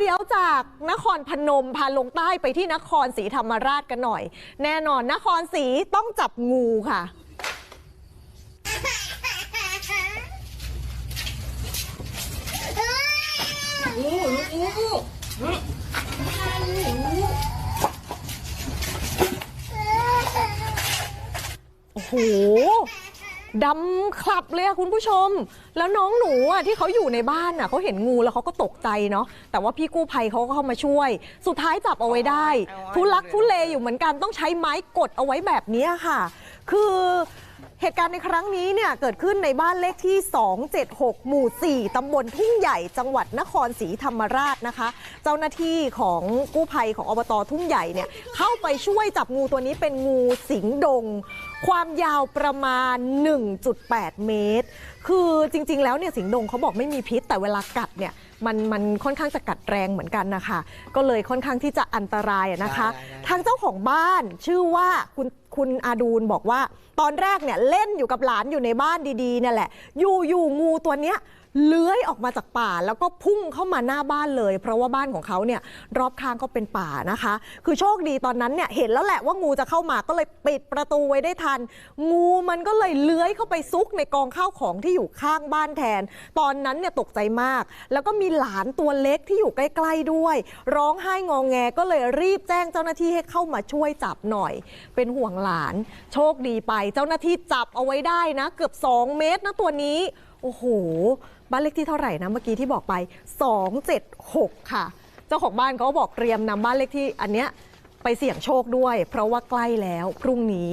เดี๋ยวจากนครพนมพาลงใต้ไปที่นครศรีธรรมราชกันหน่อย แน่นอนนครศรีต้องจับงูค่ะ โอ้โห ดำคลับเลยอะคุณผู้ชม แล้วน้องหนูอะที่เขาอยู่ในบ้านอะเขาเห็นงูแล้วเขาก็ตกใจเนาะแต่ว่าพี่กู้ภัยเขาก็เข้ามาช่วย สุดท้ายจับเอาไว้ได้ ทุลักทุเลอยู่เหมือนกันต้องใช้ไม้กดเอาไว้แบบนี้ค่ะ คือ เหตุการณ์ในครั้งนี้เนี่ยเกิดขึ้นในบ้านเลขที่ 276 หมู่ 4 ตำบลทุ่งใหญ่ จังหวัดนครศรีธรรมราชนะคะ เจ้าหน้าที่ของกู้ภัยของอบตทุ่งใหญ่เนี่ยเข้าไปช่วยจับงูตัวนี้เป็นงูสิงดง ความยาวประมาณ 1.8 เมตร คือจริง ๆ แล้วเนี่ยสิงดงเขาบอกไม่มีพิษแต่เวลากัดเนี่ยมันมันค่อนข้างจะกัดแรงเหมือนกันนะคะ ก็เลยค่อนข้างที่จะอันตรายอะนะคะได้ได้ได้ทางเจ้าของบ้านชื่อว่าคุณ คุณอาดูลบอกว่า ตอนแรกเนี่ยเล่นอยู่กับหลานอยู่ในบ้านดีๆเนี่ยแหละ อยู่อยู่งูตัวเนี้ย เลื้อยออกมาจากป่าแล้วก็พุ่งเข้ามาหน้าบ้านเลย เพราะว่าบ้านของเขาเนี่ยรอบข้างก็เป็นป่านะคะ คือโชคดีตอนนั้นเนี่ยเห็นแล้วแหละว่างูจะเข้ามาก็เลยปิดประตูไว้ได้ทัน งูมันก็เลยเลื้อยเข้าไปซุกในกองข้าวของที่อยู่ข้างบ้านแทน ตอนนั้นเนี่ยตกใจมาก แล้วก็มีหลานตัวเล็กที่อยู่ใกล้ ๆด้วย ร้องไห้งองแงก็เลยรีบแจ้งเจ้าหน้าที่ให้เข้ามาช่วยจับหน่อย เป็นห่วงหลาน โชคดีไปเจ้าหน้าที่จับเอาไว้ได้นะ เกือบ 2 เมตรนะตัวนี้ โอ้โห บ้านเลขที่เท่าไหร่นะเมื่อกี้ที่บอกไป 276 ค่ะ เจ้าของบ้านเขาบอกเตรียมนำบ้านเลขที่อันเนี้ยไปเสี่ยงโชคด้วย เพราะว่าใกล้แล้วพรุ่งนี้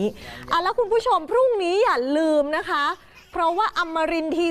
อะแล้วคุณผู้ชมพรุ่งนี้อย่าลืมนะคะ เพราะว่าอมรินที